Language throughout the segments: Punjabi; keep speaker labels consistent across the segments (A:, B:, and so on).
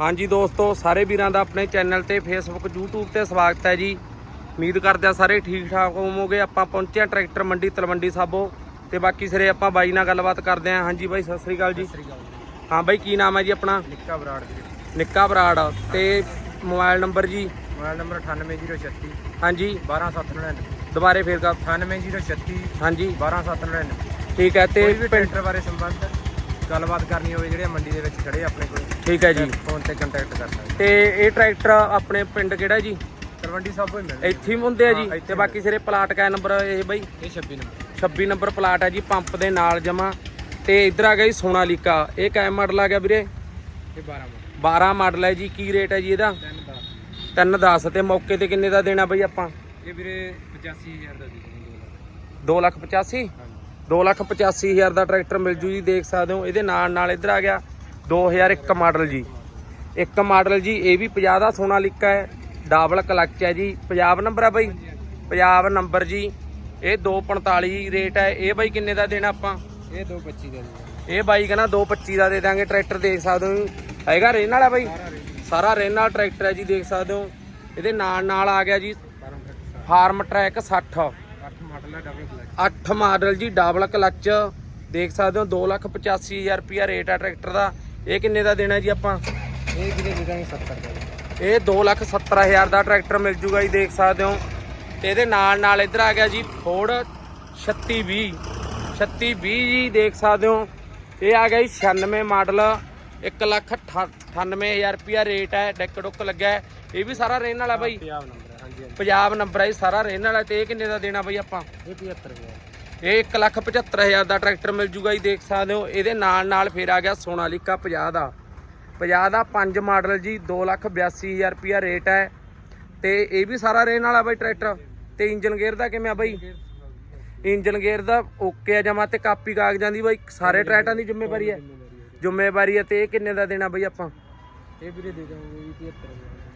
A: ਹਾਂਜੀ ਦੋਸਤੋ ਸਾਰੇ ਵੀਰਾਂ ਦਾ ਆਪਣੇ ਚੈਨਲ ਤੇ ਫੇਸਬੁੱਕ YouTube ਤੇ ਸਵਾਗਤ ਹੈ ਜੀ। ਉਮੀਦ ਕਰਦੇ ਆ ਸਾਰੇ ਠੀਕ ਠਾਕ ਹੋਵੋਗੇ। ਆਪਾਂ ਪਹੁੰਚੇ ਆ ਟਰੈਕਟਰ ਮੰਡੀ ਤਲਵੰਡੀ ਸਾਬੋ। ਤੇ ਬਾਕੀ ਸਿਰੇ ਆਪਾਂ ਬਾਈ ਨਾਲ ਗੱਲਬਾਤ ਕਰਦੇ ਆ ਹਾਂਜੀ ਬਾਈ ਸਤਿ ਸ੍ਰੀ ਅਕਾਲ ਜੀ। ਹਾਂ ਬਾਈ ਕੀ ਨਾਮ ਹੈ ਜੀ ਆਪਣਾ?
B: ਨਿੱਕਾ ਬਰਾੜ ਜੀ
A: ਨਿੱਕਾ ਬਰਾੜ। ਤੇ ਮੋਬਾਈਲ ਨੰਬਰ ਜੀ?
B: ਮੋਬਾਈਲ ਨੰਬਰ 98036
A: ਹਾਂਜੀ।
B: 12799
A: ਦੁਬਾਰੇ ਫੇਰ ਕਰ
B: 98036
A: ਹਾਂਜੀ।
B: 12799
A: ਠੀਕ ਹੈ ਤੇ
B: ਕੋਈ ਵੀ ਟਰੈਕਟਰ ਬਾਰੇ ਸੰਬੰਧ ਗੱਲਬਾਤ ਕਰਨੀ ਹੋਵੇ ਜਿਹੜੇ ਮੰਡੀ ਦੇ ਵਿੱਚ ਖੜੇ ਆਪਣੇ ਕੋਲ।
A: ਠੀਕ ਹੈ ਜੀ।
B: ਫੋਨ ਤੇ ਕੰਟੈਕਟ ਕਰ ਸਕਦੇ।
A: ਤੇ ਇਹ ਟਰੈਕਟਰ ਆਪਣੇ ਪਿੰਡ ਕਿਹੜਾ ਜੀ?
B: ਤਲਵੰਡੀ ਸਾਹਿਬ ਹੀ ਮਿਲਦੇ।
A: ਇੱਥੇ ਹੀ ਹੁੰਦੇ ਆ
B: ਹਾਂ,
A: ਜੀ ਤੇ ਬਾਕੀ ਸਿਰੇ ਪਲਾਟ ਕਾ ਨੰਬਰ ਇਹ ਬਾਈ?
B: ਇਹ 26 ਨੰਬਰ।
A: 26 ਨੰਬਰ ਪਲਾਟ ਹੈ ਜੀ ਪੰਪ ਦੇ ਨਾਲ ਜਮਾ। ਤੇ ਇੱਧਰ ਆ ਗਿਆ ਜੀ ਸੋਨਾਲੀਕਾ। ਇਹ ਕਾਇ ਮਾਡਲ ਆ ਗਿਆ ਵੀਰੇ?
B: ਇਹ 12 ਨੰਬਰ
A: 12 ਮਾਡਲ ਹੈ ਜੀ। ਕੀ ਰੇਟ ਹੈ ਜੀ ਇਹਦਾ?
B: 3 10
A: 310 ਤੇ ਮੌਕੇ ਤੇ ਕਿੰਨੇ ਦਾ ਦੇਣਾ ਬਈ ਆਪਾਂ?
B: ਇਹ ਵੀਰੇ 85000 ਦਾ ਦੇ ਦਿੰਦੇ
A: 2 ਲੱਖ। 85
B: ਹਾਂਜੀ।
A: 2 ਲੱਖ 85 ਹਜ਼ਾਰ ਦਾ ਟਰੈਕਟਰ ਮਿਲ ਜੂ ਜੀ ਦੇਖ ਸਕਦੇ ਹੋ। ਇਹਦੇ ਨਾਲ ਨਾਲ ਇੱਧਰ ਆ ਗਿਆ 2001 ਮਾਡਲ ਜੀ। ਇੱਕ ਮਾਡਲ ਜੀ ਇਹ ਵੀ 50 ਦਾ ਸੋਨਾਲੀਕਾ ਹੈ ਡਬਲ ਕਲਚ ਹੈ ਜੀ। ਪੰਜਾਬ ਨੰਬਰ ਹੈ ਬਈ ਪੰਜਾਬ ਨੰਬਰ ਜੀ। ਇਹ 245 ਰੇਟ ਹੈ। ਇਹ ਬਈ ਕਿੰਨੇ ਦਾ ਦੇਣਾ ਆਪਾਂ?
B: ਇਹ 225 ਦਾ ਦੇ
A: ਇਹ ਬਾਈ ਕਹਿੰਦਾ 225 ਦਾ ਦੇ ਦਾਂਗੇ ਟਰੈਕਟਰ ਦੇਖ ਸਕਦੇ ਹੋ। ਹੈਗਾ ਰੇਨ ਵਾਲਾ ਬਾਈ? ਸਾਰਾ ਰੇਨ। ਵਾਲਾ ਟਰੈਕਟਰ ਹੈ ਜੀ ਦੇਖ ਸਕਦੇ ਹੋ। ਇਹਦੇ ਨਾਲ ਨਾਲ ਆ ਗਿਆ ਜੀ।
B: 12 ਟਰੈਕਟਰ
A: ਫਾਰਮ ਟਰੈਕ 60
B: 8 ਮਾਡਲ ਹੈ ਡਬਲ ਕਲਚ
A: 8 ਮਾਡਲ ਜੀ ਡਬਲ ਕਲਚ ਦੇਖ ਸਕਦੇ ਹੋ 285000 ਰੁਪਿਆ ਰੇਟ ਆ ਟਰੈਕਟਰ ਦਾ। ਇਹ ਕਿੰਨੇ ਦਾ ਦੇਣਾ ਜੀ ਆਪਾਂ?
B: ਇਹ ਵੀਰੇ ਦੇ ਦਾਂਗੇ 70 ਦਾ।
A: ਇਹ 270000 ਦਾ ਟਰੈਕਟਰ ਮਿਲ ਜੂਗਾ ਜੀ ਦੇਖ ਸਕਦੇ ਹੋ। ਤੇ ਇਹਦੇ ਨਾਲ ਨਾਲ ਇੱਧਰ ਆ ਗਿਆ ਜੀ ਫੋਰਡ 3620 3620 ਜੀ ਦੇਖ ਸਕਦੇ ਹੋ। ਇਹ ਆ ਗਿਆ ਜੀ 96 ਮਾਡਲ। 198000 ਰੁਪਿਆ ਰੇਟ ਹੈ ਡੈਕ ਡੁੱਕ ਲੱਗਾ। ਇਹ ਵੀ ਸਾਰਾ ਰਹਿਣ ਵਾਲਾ ਬਾਈ?
B: ਪੰਜਾਬ ਨੰਬਰ ਹੈ
A: ਸਾਰਾ ਰਹਿਣ ਵਾਲਾ ਤੇ ਇਹ ਕਿੰਨੇ ਦਾ ਦੇਣਾ ਬਾਈ ਆਪਾਂ?
B: ਇਹ 75 ਰੁਪਏ
A: ਇਹ 175000 ਦਾ ਟਰੈਕਟਰ ਮਿਲ ਜੂਗਾ ਜੀ ਦੇਖ ਸਕਦੇ ਹੋ। ਇਹਦੇ ਨਾਲ ਨਾਲ ਫੇਰ ਆ ਗਿਆ ਸੋਨਾਲੀਕਾ 50 ਦਾ। 50 ਦਾ 5 ਮਾਡਲ ਜੀ 282000 ਰੁਪਿਆ ਰੇਟ ਹੈ। ਤੇ ਇਹ ਵੀ ਸਾਰਾ ਰਹਿਣ ਵਾਲਾ ਬਾਈ ਟਰੈਕਟਰ। ਤੇ ਇੰਜਨ ਗੇਅਰ ਦਾ ਕਿਵੇਂ ਆ ਬਾਈ? ਇੰਜਨ ਗੇਅਰ ਦਾ ਓਕੇ ਆ ਜਮਾ ਤੇ ਕਾਪੀ ਕਾਗਜ਼ਾਂ ਦੀ ਬਾਈ ਸਾਰੇ ਟਰੈਕਟਰਾਂ ਦੀ ਜ਼ਿੰਮੇਵਾਰੀ ਹੈ। ਜ਼ਿੰਮੇਵਾਰੀ ਹੈ। ਤੇ ਇਹ ਕਿੰਨੇ ਦਾ ਦੇਣਾ ਬਾਈ ਆਪਾਂ?
B: ਇਹ ਵੀਰੇ ਦੇ ਦਾਂਗੇ ਇਹ 75 ਰੁਪਏ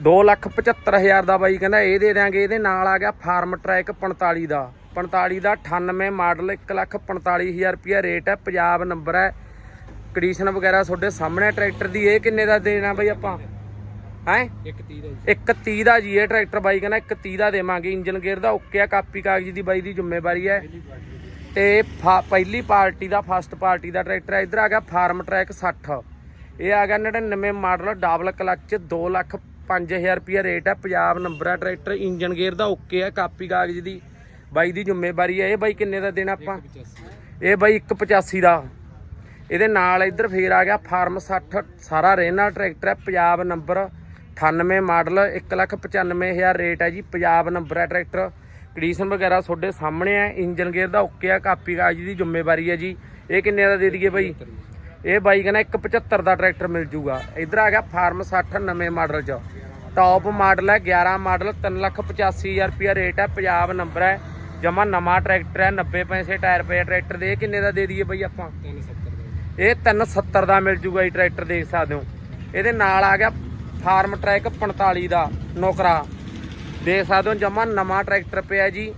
A: 275000 ਦਾ ਬਾਈ ਕਹਿੰਦਾ ਇਹ ਦੇ ਦਿਆਂਗੇ ਇਹਦੇ ਨਾਲ ਆ ਗਿਆ ਫਾਰਮ ਟਰੈਕ 45 ਦਾ। 45 ਦਾ 98 ਮਾਡਲ 145000 ਰੁਪਿਆ ਰੇਟ ਹੈ ਪੰਜਾਬ ਨੰਬਰ ਹੈ। ਕੰਡੀਸ਼ਨ ਵਗੈਰਾ ਤੁਹਾਡੇ ਸਾਹਮਣੇ ਟਰੈਕਟਰ ਦੀ ਇਹ ਕਿੰਨੇ ਦਾ ਦੇਣਾ ਬਾਈ ਆਪਾਂ? ਹੈ?
B: ਇੱਕ 30 ਦਾ ਜੀ।
A: 130 ਦਾ ਜੀ ਇਹ ਟਰੈਕਟਰ ਬਾਈ ਕਹਿੰਦਾ 130 ਦਾ ਦੇਵਾਂਗੇ। ਇੰਜਨ ਗੇਅਰ ਦਾ ਓਕੇ ਆ ਕਾਪੀ ਕਾਗਜ਼ ਦੀ ਬਾਈ ਦੀ ਜ਼ਿੰਮੇਵਾਰੀ ਹੈ। ਤੇ ਪਹਿਲੀ ਪਾਰਟੀ ਦਾ ਫਸਟ ਪਾਰਟੀ ਦਾ ਟਰੈਕਟਰ ਹੈ। ਇਧਰ ਆ ਗਿਆ ਫਾਰਮ ਟਰੈਕ 60 ਇਹ ਆ ਗਿਆ 99 ਮਾਡਲ ਡਬਲ ਕਲਚ 2 ਲੱਖ 5000 ਰੁਪਿਆ ਰੇਟ ਹੈ Punjab number tractor engine gear ਦਾ ਓਕੇ ਹੈ ਕਾਪੀ ਕਾਗਜ਼ ਦੀ। ਬਾਈ ਦੀ ਜ਼ਿੰਮੇਵਾਰੀ ਹੈ ਇਹ ਬਾਈ ਕਿੰਨੇ ਦਾ ਦੇਣਾ ਆਪਾਂ?
B: 85
A: ਇਹ ਬਾਈ 185 ਦਾ। ਇਹਦੇ ਨਾਲ ਇੱਧਰ ਫੇਰ ਆ ਗਿਆ ਫਾਰਮ 60 ਸਾਰਾ ਰੇਨਾ ਟਰੈਕਟਰ ਹੈ ਪੰਜਾਬ ਨੰਬਰ 98 ਮਾਡਲ 195000 ਰੇਟ ਹੈ ਜੀ। ਪੰਜਾਬ ਨੰਬਰ ਹੈ ਟਰੈਕਟਰ। ਕੰਡੀਸ਼ਨ ਵਗੈਰਾ ਤੁਹਾਡੇ ਸਾਹਮਣੇ ਹੈ ਇੰਜਨ ਗੇਅਰ ਦਾ ਓਕੇ ਆ ਕਾਪੀ ਕਾਗਜ਼ ਦੀ ਜ਼ਿੰਮੇਵਾਰੀ ਹੈ ਜੀ। ਇਹ ਕਿੰਨੇ ਦਾ ਦੇ ਦਈਏ ਬਾਈ? ਇਹ ਬਾਈ ਕਹਿੰਦਾ 175 ਦਾ ਟਰੈਕਟਰ ਮਿਲ ਜੂਗਾ। ਇੱਧਰ ਆ ਗਿਆ ਫਾਰਮ 60 ਨਵੇਂ ਮਾਡਲ 'ਚ। ਟੌਪ ਮਾਡਲ ਹੈ 11 ਮਾਡਲ 385000 ਰੁਪਿਆ ਰੇਟ ਹੈ, ਪੰਜਾਬ ਨੰਬਰ ਹੈ। ਜਮਾ ਨਵਾਂ ਟਰੈਕਟਰ ਹੈ 90 ਪੈਸੇ ਟਾਇਰ ਪਏ ਟਰੈਕਟਰ ਦੇ। ਇਹ ਕਿੰਨੇ ਦਾ ਦੇ ਦਈਏ ਬਾਈ ਆਪਾਂ?
B: 370 ਦਾ
A: ਇਹ 370 ਦਾ ਮਿਲ ਜੂਗਾ ਜੀ ਟਰੈਕਟਰ ਦੇਖ ਸਕਦੇ ਹੋ। ਇਹਦੇ ਨਾਲ ਆ ਗਿਆ ਫਾਰਮ ਟਰੈਕ 45 ਦਾ ਨੌਕਰਾ। ਦੇਖ ਸਕਦੇ ਹੋ ਜਮਾ ਨਵਾਂ ਟਰੈਕਟਰ ਪਿਆ ਜੀ।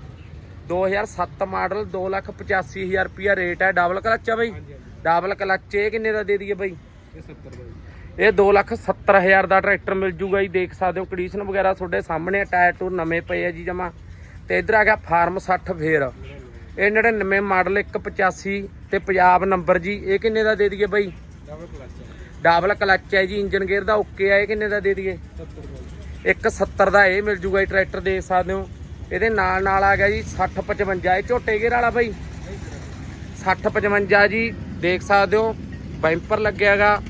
A: 2007 ਮਾਡਲ 285000 ਰੁਪਿਆ ਰੇਟ ਹੈ। ਡਬਲ ਕਲਚ ਆ ਬਾਈ। ਡਬਲ ਕਲਚ ਇਹ ਕਿੰਨੇ ਦਾ ਦੇ ਦਈਏ ਬਾਈ?
B: ਇਹ 70 ਦਾ ਜੀ।
A: ਇਹ 270000 ਦਾ ਟਰੈਕਟਰ ਮਿਲ ਜੂਗਾ ਜੀ ਦੇਖ ਸਕਦੇ ਹੋ ਕੰਡੀਸ਼ਨ ਵਗੈਰਾ ਤੁਹਾਡੇ ਸਾਹਮਣੇ ਆ, ਟਾਇਰ ਟੂਰ ਨਵੇਂ ਪਏ ਆ ਜੀ ਜਮਾ। ਤੇ ਇਧਰ ਆ ਗਿਆ ਫਾਰਮ 60 ਫੇਰ। ਇਹ 99 ਮਾਡਲ 185 ਤੇ ਪੰਜਾਬ ਨੰਬਰ ਜੀ ਇਹ ਕਿੰਨੇ ਦਾ ਦੇ ਦਈਏ ਬਾਈ?
B: ਡਬਲ ਕਲਚ
A: ਡਬਲ ਕਲਚ ਹੈ ਜੀ ਇੰਜਨ ਗੇਅਰ ਦਾ ਓਕੇ ਆ ਇਹ ਕਿੰਨੇ ਦਾ ਦੇ ਦਈਏ?
B: 70 ਦਾ ਜੀ।
A: 170 ਦਾ ਇਹ ਮਿਲ ਜੂਗਾ ਜੀ ਟਰੈਕਟਰ ਦੇਖ ਸਕਦੇ ਹੋ। ਇਹਦੇ ਨਾਲ ਨਾਲ ਆ ਗਿਆ ਜੀ 60 55 ਇਹ ਝੋਟੇ ਗੇਅਰ ਵਾਲਾ ਬਾਈ? 60 55 ਜੀ ਦੇਖ ਸਕਦੇ ਹੋ ਬੈਂਪਰ ਲੱਗਿਆਗਾ,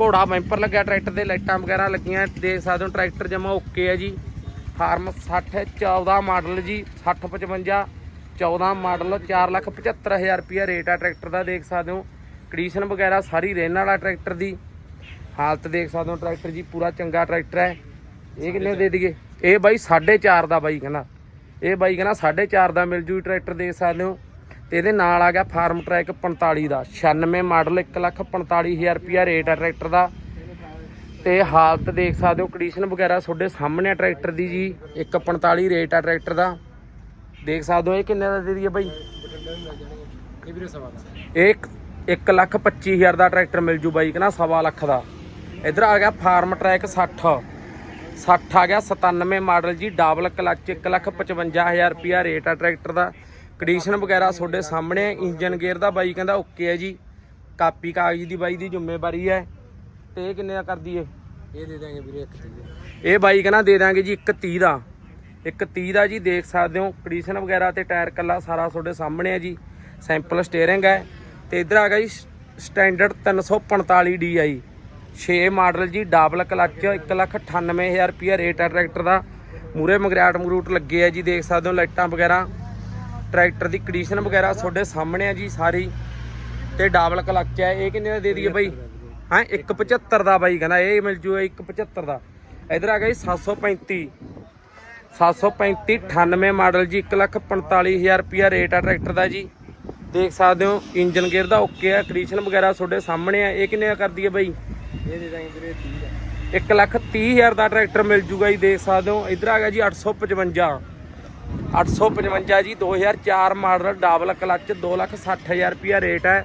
A: ਘੋੜਾ ਬੈਂਪਰ ਲੱਗਿਆ ਟਰੈਕਟਰ ਦੇ ਲਾਈਟਾਂ ਵਗੈਰਾ ਲੱਗੀਆਂ, ਦੇਖ ਸਕਦੇ ਹੋ ਟਰੈਕਟਰ ਜਮਾ ਓਕੇ ਹੈ ਜੀ। ਫਾਰਮ 60 14 ਮਾਡਲ ਜੀ 60 55 14 ਮਾਡਲ 475000 ਰੁਪਿਆ ਰੇਟ ਆ ਟਰੈਕਟਰ ਦਾ, ਦੇਖ ਸਕਦੇ ਹੋ। ਕੰਡੀਸ਼ਨ ਵਗੈਰਾ ਸਾਰੀ ਰਹਿਣ ਵਾਲਾ ਟਰੈਕਟਰ ਦੀ। ਹਾਲਤ ਦੇਖ ਸਕਦੇ ਹੋ ਟਰੈਕਟਰ ਜੀ, ਪੂਰਾ ਚੰਗਾ ਟਰੈਕਟਰ ਹੈ। ਇਹ ਕਿੰਨੇ ਦੇ ਦਈਏ? ਇਹ ਬਾਈ 4.5 ਦਾ ਬਾਈ ਕਹਿੰਦਾ। ਇਹ ਬਾਈ ਕਹਿੰਦਾ 4.5 ਦਾ ਮਿਲ ਜੂ ਟਰੈਕਟਰ ਦੇਖ ਸਕਦੇ ਹੋ। ਤੇ ਇਹਦੇ ਨਾਲ ਆ ਗਿਆ ਫਾਰਮ ਟਰੈਕ 45 ਦਾ 96 ਮਾਡਲ 145000 ਰੁਪਿਆ ਰੇਟ ਆ ਟਰੈਕਟਰ ਦਾ। ਤੇ ਹਾਲਤ ਦੇਖ ਸਕਦੇ ਹੋ ਕੰਡੀਸ਼ਨ ਵਗੈਰਾ ਤੁਹਾਡੇ ਸਾਹਮਣੇ ਆ ਟਰੈਕਟਰ ਦੀ ਜੀ 145 ਰੇਟ ਆ ਟਰੈਕਟਰ ਦਾ। ਦੇਖ ਸਕਦੇ ਹੋ ਇਹ ਕਿੰਨੇ ਦਾ ਦੇ ਦਈਏ ਬਾਈ?
B: ਇਹ ਵੀਰੇ ਸਵਾ ਦਾ
A: ਇਹ 1 ਲੱਖ 25000 ਦਾ ਟਰੈਕਟਰ ਮਿਲ ਜੂ ਬਾਈ ਕਹਿੰਦਾ ਸਵਾ ਲੱਖ ਦਾ। ਇਧਰ ਆ ਗਿਆ ਫਾਰਮ ਟਰੈਕ 60 60 ਆ ਗਿਆ 97 ਮਾਡਲ ਜੀ ਡਬਲ ਕਲਚ 155000 ਰੁਪਿਆ ਰੇਟ ਆ ਟਰੈਕਟਰ ਦਾ। ਕੰਡੀਸ਼ਨ ਵਗੈਰਾ ਤੁਹਾਡੇ ਸਾਹਮਣੇ ਹੈ ਇੰਜਨ ਗੇਅਰ ਦਾ ਬਾਈ ਕਹਿੰਦਾ ਓਕੇ ਹੈ ਜੀ। ਕਾਪੀ ਕਾਗਜ਼ ਦੀ ਬਾਈ ਦੀ ਜ਼ਿੰਮੇਵਾਰੀ ਹੈ। ਤੇ ਇਹ ਕਿੰਨੇ ਦਾ ਕਰਦੀ ਏ?
B: ਇਹ ਦੇ ਦਾਂਗੇ ਵੀਰੇ ਇੱਕ ਚੀਜ਼
A: ਇਹ ਬਾਈ ਕਹਿੰਦਾ ਦੇ ਦਾਂਗੇ ਜੀ 130 ਦਾ। 130 ਦਾ ਜੀ ਦੇਖ ਸਕਦੇ ਹੋ। ਕੰਡੀਸ਼ਨ ਵਗੈਰਾ ਤੇ ਟਾਇਰ ਕੱਲਾ ਸਾਰਾ ਤੁਹਾਡੇ ਸਾਹਮਣੇ ਹੈ ਜੀ। ਸੈਂਪਲ ਸਟੀਅਰਿੰਗ ਹੈ। ਤੇ ਇਧਰ ਆ ਗਿਆ ਜੀ ਸਟੈਂਡਰਡ 345 DI 6 ਮਾਡਲ ਜੀ ਡਬਲ ਕਲਚ 198000 ਰੁਪਿਆ ਰੇਟ ਹੈ ਟਰੈਕਟਰ ਦਾ। ਮੂਰੇ ਮਗਰਾਟ ਮਗਰੂਟ ਲੱਗੇ ਆ ਜੀ ਦੇਖ ਸਕਦੇ ਹੋ ਲਾਈਟਾਂ ਵਗੈਰਾ। ਟਰੈਕਟਰ ਦੀ ਕੰਡੀਸ਼ਨ ਵਗੈਰਾ ਤੁਹਾਡੇ ਸਾਹਮਣੇ ਆ ਜੀ ਸਾਰੀ ਤੇ ਡਬਲ ਕਲਚ ਹੈ ਇਹ ਕਿੰਨੇ ਦਾ ਦੇ ਦਈਏ ਬਾਈ? ਹਾਂ 175 ਦਾ ਬਾਈ ਕਹਿੰਦਾ, ਇਹ ਮਿਲ ਜੂਗਾ 175 ਦਾ। ਇਧਰ ਆ ਗਿਆ ਜੀ 735 735 98 ਮਾਡਲ ਜੀ 145000 ਰੁਪਿਆ ਰੇਟ ਆ ਟਰੈਕਟਰ ਦਾ ਜੀ। ਦੇਖ ਸਕਦੇ ਹੋ, ਇੰਜਨ ਗੇਅਰ ਦਾ ਓਕੇ ਆ ਕੰਡੀਸ਼ਨ ਵਗੈਰਾ ਤੁਹਾਡੇ ਸਾਹਮਣੇ ਆ, ਇਹ ਕਿੰਨੇ ਦਾ ਕਰਦੀ ਹੈ ਬਾਈ?
B: ਇਹ ਦੇ ਦਾਂਗੇ ਵੀਰੇ 30
A: 1 ਲੱਖ 30 ਹਜ਼ਾਰ ਦਾ ਟਰੈਕਟਰ ਮਿਲ ਜੂਗਾ ਜੀ, ਦੇਖ ਸਕਦੇ ਹੋ। ਇਧਰ ਆ ਗਿਆ ਜੀ 855 855 ਜੀ 2004 ਮਾਡਲ, ਡਬਲ ਕਲਚ 2 ਲੱਖ 60 ਹਜ਼ਾਰ ਰੁਪਿਆ ਰੇਟ ਹੈ।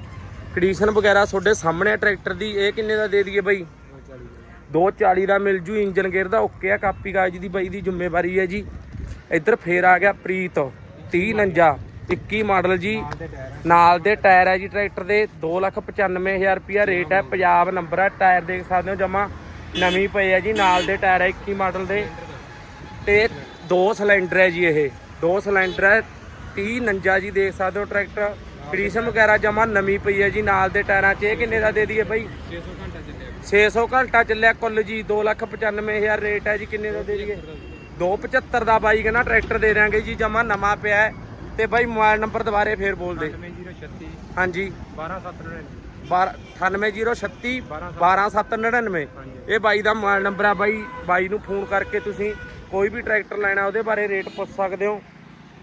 A: ਕੰਡੀਸ਼ਨ ਵਗੈਰਾ ਤੁਹਾਡੇ ਸਾਹਮਣੇ ਆ, ਟਰੈਕਟਰ ਦੀ। ਇਹ ਕਿੰਨੇ ਦਾ ਦੇ ਦਈਏ ਬਾਈ? 240 ਦਾ ਮਿਲ ਜੂ, ਇੰਜਨ ਗੇਅਰ ਦਾ ਓਕੇ ਆ, ਕਾਪੀ ਕਾਗਜ਼ ਦੀ ਬਾਈ ਦੀ ਜ਼ਿੰਮੇਵਾਰੀ ਹੈ ਜੀ। ਇੱਧਰ ਫੇਰ ਆ ਗਿਆ ਪ੍ਰੀਤ 3049 21 ਮਾਡਲ ਜੀ। ਨਾਲ ਦੇ ਟਾਇਰ ਹੈ ਜੀ ਟਰੈਕਟਰ ਦੇ 295000 ਰੁਪਿਆ ਰੇਟ ਹੈ। ਪੰਜਾਬ ਨੰਬਰ ਹੈ, ਟਾਇਰ ਦੇਖ ਸਕਦੇ ਹੋ ਜਮਾ। ਨਵੀਂ ਪਏ ਹੈ ਜੀ, ਨਾਲ ਦੇ ਟਾਇਰ ਹੈ 21 ਮਾਡਲ ਦੇ। ਤੇ ਦੋ ਸਿਲੰਡਰ ਹੈ ਜੀ ਇਹ। ਦੋ ਸਿਲੰਡਰ ਹੈ 3049 ਜੀ ਦੇਖ ਸਕਦੇ ਹੋ ਟਰੈਕਟਰ। ਕੰਡੀਸ਼ਨ ਵਗੈਰਾ ਜਮਾ ਨਵੀਂ ਪਈ ਹੈ ਜੀ ਨਾਲ ਦੇ ਟਾਇਰਾਂ 'ਚ। ਇਹ ਕਿੰਨੇ ਦਾ ਦੇ ਦਈਏ ਬਾਈ?
B: 600 ਘੰਟਾ ਚੱਲਿਆ
A: 600 ਘੰਟਾ ਚੱਲਿਆ ਕੁੱਲ ਜੀ 295000 ਰੇਟ ਹੈ ਜੀ ਕਿੰਨੇ ਦਾ ਦੇ ਦਈਏ? 275 ਦਾ ਬਾਈ ਕਹਿੰਦਾ ਟਰੈਕਟਰ ਦੇ ਦਿਆਂਗੇ ਜੀ ਜਮਾ ਨਵਾਂ ਪਿਆ ਤੇ ਬਾਈ ਮੋਬਾਈਲ ਨੰਬਰ ਦੁਬਾਰੇ ਫੇਰ ਬੋਲ ਦੇ।
B: 98036
A: ਹਾਂਜੀ।
B: 12799
A: 98036 12799 ਇਹ ਬਾਈ ਦਾ ਮੋਬਾਈਲ ਨੰਬਰ ਆ ਬਾਈ। ਬਾਈ ਨੂੰ ਫੋਨ ਕਰਕੇ ਤੁਸੀਂ ਕੋਈ ਵੀ ਟਰੈਕਟਰ ਲੈਣਾ ਉਹਦੇ ਬਾਰੇ ਰੇਟ ਪੁੱਛ ਸਕਦੇ ਹੋ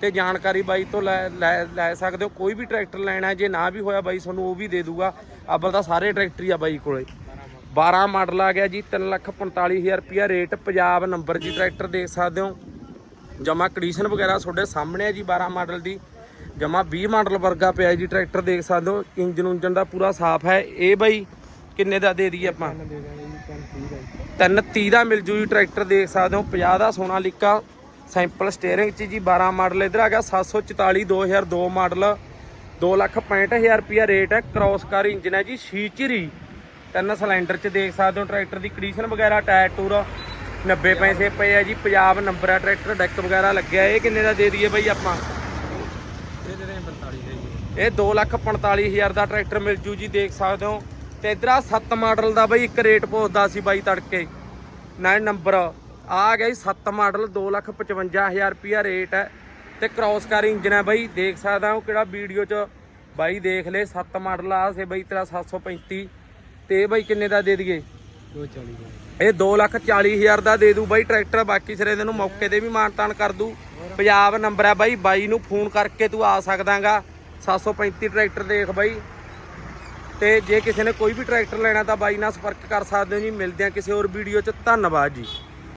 A: ਤੇ ਜਾਣਕਾਰੀ ਬਾਈ ਤੋਂ ਲੈ ਲੈ- ਲੈ ਸਕਦੇ ਹੋ। ਕੋਈ ਵੀ ਟਰੈਕਟਰ ਲੈਣਾ ਜੇ ਨਾ ਵੀ ਹੋਇਆ ਬਾਈ ਤੁਹਾਨੂੰ ਉਹ ਵੀ ਦੇ ਦੂਗਾ। ਅੱਬਲ ਤਾਂ ਸਾਰੇ ਟਰੈਕਟਰ ਹੀ ਆ ਬਾਈ ਕੋਲੇ। 12 ਮਾਡਲ ਆ ਗਿਆ ਜੀ 345000 ਰੁਪਿਆ ਰੇਟ ਪੰਜਾਬ ਨੰਬਰ ਜੀ ਟਰੈਕਟਰ ਦੇਖ ਸਕਦੇ ਹੋ। ਜਮਾ ਕੰਡੀਸ਼ਨ ਵਗੈਰਾ ਤੁਹਾਡੇ ਸਾਹਮਣੇ ਹੈ ਜੀ 12 ਮਾਡਲ ਦੀ। ਜਮਾ 20 ਮਾਡਲ ਵਰਗਾ ਪਿਆ ਜੀ ਟਰੈਕਟਰ ਦੇਖ ਸਕਦੇ ਹੋ। ਇੰਜਨ ਉਂਜਨ ਦਾ ਪੂਰਾ ਸਾਫ਼ ਹੈ। ਇਹ ਬਾਈ ਕਿੰਨੇ ਦਾ ਦੇ ਦਈਏ ਆਪਾਂ?
B: ਦੇ ਦਾਂਗੇ ਜੀ 30 ਦਾ
A: 330 ਦਾ ਮਿਲ ਜੂ ਜੀ ਟਰੈਕਟਰ ਦੇਖ ਸਕਦੇ ਹੋ 50 ਦਾ ਸੋਨਾਲੀਕਾ ਸੈਂਪਲ ਸਟੀਅਰਿੰਗ ਚ ਜੀ 12 ਮਾਡਲ ਇਧਰ ਆ ਗਿਆ 744 2002 ਮਾਡਲ। 265000 ਰੁਪਿਆ ਰੇਟ ਹੈ ਕ੍ਰੋਸ ਕਾਰ ਇੰਜਨ ਹੈ ਜੀ ਸ਼ੀਚਰੀ ਤਿੰਨ ਸਿਲੰਡਰ ਚ ਦੇਖ ਸਕਦੇ ਹੋ ਟਰੈਕਟਰ ਦੀ ਕੰਡੀਸ਼ਨ ਵਗੈਰਾ ਟਾਇਰ ਟੂਰ 90 ਪੈਸੇ ਪਏ ਆ ਜੀ ਪੰਜਾਬ ਨੰਬਰ ਆ ਟਰੈਕਟਰ ਡੈਕ ਵਗੈਰਾ ਲੱਗਿਆ ਇਹ ਕਿੰਨੇ ਦਾ ਦੇ ਦਈਏ ਬਾਈ ਆਪਾਂ?
B: ਇਹ ਦੇ ਦਾਂਗੇ 45 ਦਾ ਜੀ।
A: ਇਹ 245000 ਦਾ ਟਰੈਕਟਰ ਮਿਲ ਜੂ ਜੀ ਦੇਖ ਸਕਦੇ ਹੋ। ਤੇ ਇਧਰ ਆ 7 ਮਾਡਲ ਦਾ ਬਈ ਇੱਕ ਰੇਟ ਪੁੱਛਦਾ ਸੀ ਬਾਈ ਤੜਕੇ। ਨਾ ਨੰਬਰ। ਆ ਗਿਆ ਜੀ 7 ਮਾਡਲ 255000 ਰੁਪਿਆ ਰੇਟ ਹੈ। ਤੇ ਕ੍ਰਾਸ ਕਾਰ ਇੰਜਨ ਹੈ ਬਾਈ ਦੇਖ ਸਕਦਾ ਉਹ ਕਿਹੜਾ ਵੀਡੀਓ ਚ। ਬਾਈ ਦੇਖ ਲੈ 7 ਮਾਡਲ ਆ ਸੇ ਬਾਈ ਤੇਰਾ 735 ਤੇ ਬਾਈ ਕਿੰਨੇ ਦਾ ਦੇ ਦਈਏ?
B: 240 ਦਾ।
A: ਇਹ 240000 ਦਾ ਦੇ ਦੂ ਬਾਈ ਟਰੈਕਟਰ ਬਾਕੀ ਸਿਰੇ ਦੇ ਨੂੰ ਮੌਕੇ ਤੇ ਵੀ ਮਾਨਤਾਨ ਕਰ ਦੂ ਪੰਜਾਬ ਨੰਬਰ ਹੈ ਬਾਈ ਬਾਈ ਨੂੰ ਫੋਨ ਕਰਕੇ ਤੂੰ ਆ ਸਕਦਾਗਾ। 735 ਟਰੈਕਟਰ ਦੇਖ ਬਾਈ। ਤੇ ਜੇ ਕਿਸੇ ਨੇ ਕੋਈ ਵੀ ਟਰੈਕਟਰ ਲੈਣਾ ਤਾਂ ਬਾਈ ਨਾਲ ਸੰਪਰਕ ਕਰ ਸਕਦੇ ਹੋ ਜੀ। ਮਿਲਦੇ ਆ ਕਿਸੇ ਹੋਰ ਵੀਡੀਓ 'ਚ। ਧੰਨਵਾਦ ਜੀ।